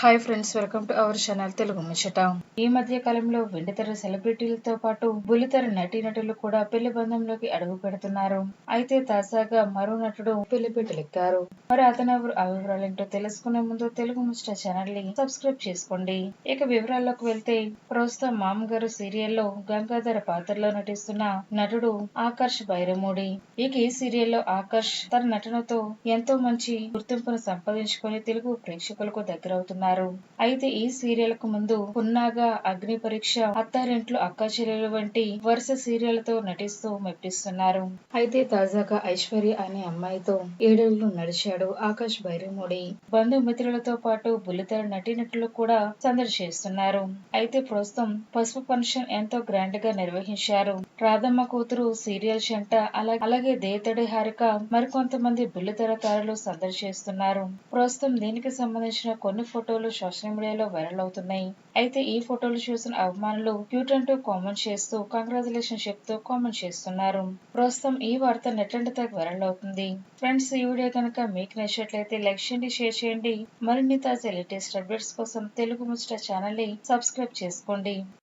Hi friends welcome to our channel Telugu ముచ్చట ఈ మధ్య కాలంలో వెండితెర సెలబ్రిటీలతో పాటు బుల్లితెర నటీనటులు కూడా పెళ్ళి బంధంలోకి అడుగు పెడుతున్నారు. అయితే తాజాగా మరో నటుడు పెళ్ళి పీటలెక్కారు మరి అతను ఎవరు ఆ వివరాలేంటో తెలుసుకునే ముందు తెలుగు ముచ్చట ఛానల్ని సబ్స్క్రైబ్ చేసుకోండి. ఇక వివరాల్లోకి వెళ్తే ప్రస్తుతం మామగారు సీరియల్లో గంగాధర పాత్రలో నటిస్తున్న నటుడు ఆకర్ష్ బైరమూడి. ఇక ఈ సీరియల్లో ఆకర్ష్ తన నటనతో ఎంతో మంచి గుర్తింపును సంపాదించుకొని తెలుగు ప్రేక్షకులకు దగ్గరవుతున్నారు. అయితే ఈ సీరియల్కు ముందు పున్నాగా అగ్ని పరీక్ష అత్తారింట్లు అక్క చెల్లెలు వంటి వరుస సీరియళ్ళతో నటిస్తూ మెప్పిస్తున్నారు. అయితే తాజాగా ఐశ్వర్య అనే అమ్మాయితో ఏడేళ్ళు నడిచాడు ఆకాష్ బైరమూడి. బంధుమిత్రులతో పాటు బుల్లితెర నటీనటులు కూడా సందర్శిస్తున్నారు అయితే ప్రస్తుతం పసుపు ఫంక్షన్ ఎంతో గ్రాండ్గా నిర్వహించారు. రాధమ్మ కూతురు సీరియల్ చెంట అలా- అలాగే దేతడి హారిక మరికొంతమంది బుల్లితెర తారలు సందర్శిస్తున్నారు ప్రస్తుతం దీనికి సంబంధించిన కొన్ని ఫోటోలు సోషల్ మీడియాలో వైరల్ అవుతున్నాయి. అయితే ఈ ఫోటోలు చూసిన అభిమానులు క్యూట్ అంటూ కామెంట్ చేస్తూ కంగ్రాచులేషన్ చెప్తూ కామెంట్ చేస్తున్నారు. ప్రస్తుతం ఈ వార్త నెట్లంటే తగ్గ వైరల్ అవుతుంది. ఫ్రెండ్స్ ఈ వీడియో కనుక మీకు నచ్చినట్లయితే లైక్ చేయండి షేర్ చేయండి. మరిన్ని తాజా లేటెస్ట్ అప్డేట్స్ కోసం తెలుగు ముచ్చట ఛానల్ని సబ్స్క్రైబ్ చేసుకోండి.